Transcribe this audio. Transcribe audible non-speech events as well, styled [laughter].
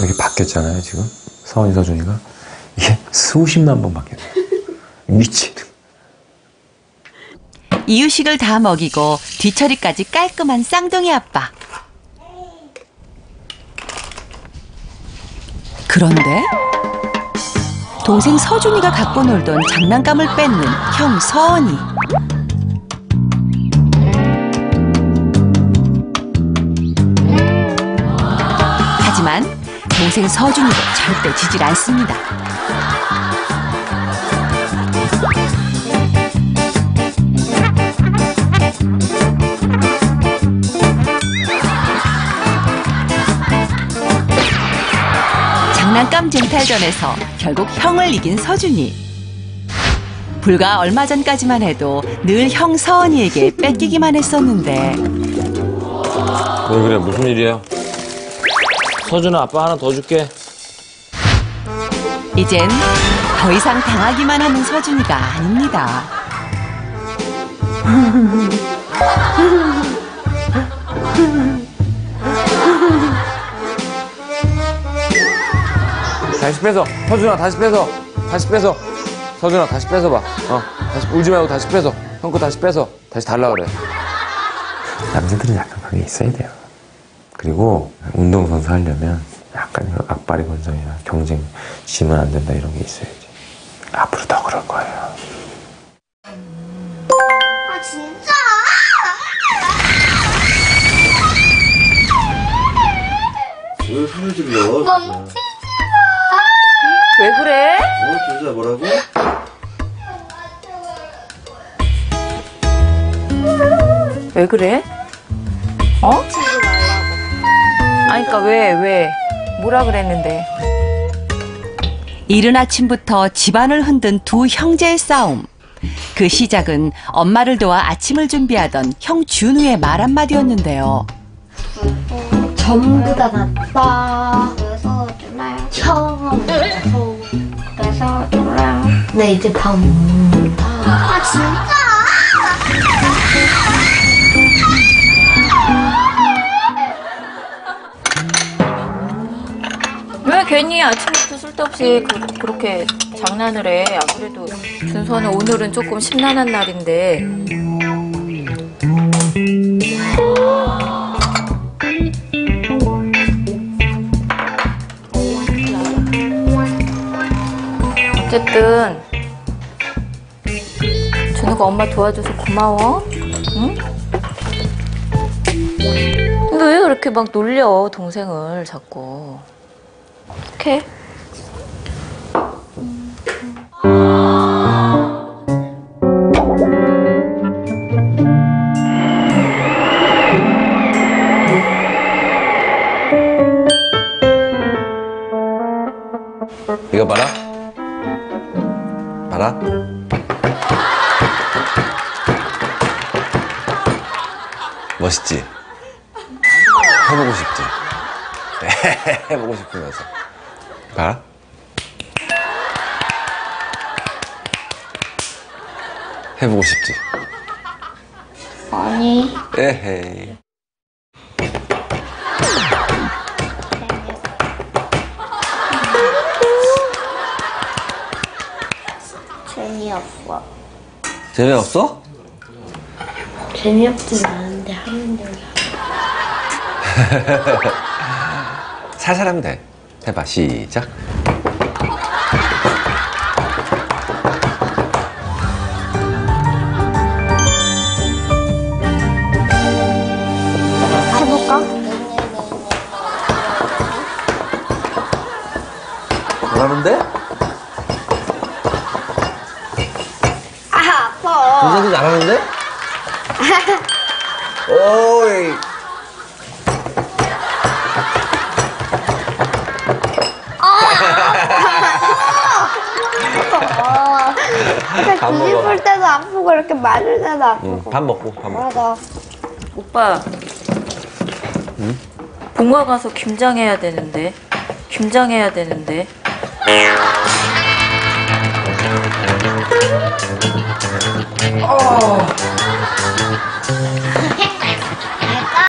이렇게 바뀌었잖아요, 지금. 서원이 서준이가. 이게 수십만 번 바뀌었어요. 미친. 이유식을 다 먹이고 뒤처리까지 깔끔한 쌍둥이 아빠. 그런데 동생 서준이가 갖고 놀던 장난감을 뺏는 형 서원이. 동생 서준이도 절대 지질 않습니다. 장난감 쟁탈전에서 결국 형을 이긴 서준이. 불과 얼마 전까지만 해도 늘 형 서원이에게 뺏기기만 했었는데 왜 그래 무슨 일이야? 서준아 아빠 하나 더 줄게. 이젠 더 이상 당하기만 하는 서준이가 아닙니다. 다시 뺏어. 서준아 다시 뺏어. 다시 뺏어. 서준아 다시 뺏어봐. 어 다시 울지 말고 다시 뺏어. 형거 다시 뺏어. 다시 달라 그래. 남자들은 약간 그게 있어야 돼요. 그리고 운동선수 하려면 약간 그 악바리 본성이나 경쟁, 지면 안 된다 이런 게 있어야지. 앞으로 더 그럴 거예요. 아 진짜? 왜 소리 질러? 멈추지 왜 그래? 어, 진짜 뭐라고? 왜 그래? 어? 아니, 그니까 왜, 왜? 뭐라 그랬는데? 이른 아침부터 집안을 흔든 두 형제의 싸움. 그 시작은 엄마를 도와 아침을 준비하던 형 준우의 말 한마디였는데요. 전부 다 났다. 그래서? 처음 그래서? 네 이제 밥 먹는다. 아 진짜? 괜히 아침부터 쓸데없이 그, 렇게 장난을 해? 안 그래도 준서는 오늘은 조금 심란한 날인데. 어쨌든 준우가 엄마 도와줘서 고마워. 응? 근데 왜 그렇게 막 놀려 동생을 자꾸? 어떡해? 이거 봐라. 봐라. 멋있지? 해보고 싶지? [laughs] 해보고 싶으면서. 봐라. 해보고 싶지? 아니 에헤이. 재미없어. 재미없어? 재미없진 않은데 하면 [laughs] 돼. 살살 하면 돼. 해봐, 시작. 해볼까? 잘하는데? 아 아파. 동생도 잘하는데? [laughs] 오이. 밥 뒤집을 때도 아프고 이렇게 맞을 때도 아프고. 응, 밥 먹고, 밥 먹고. 맞아. 오빠. 본가 가서 김장해야 되는데. 김장해야 되는데.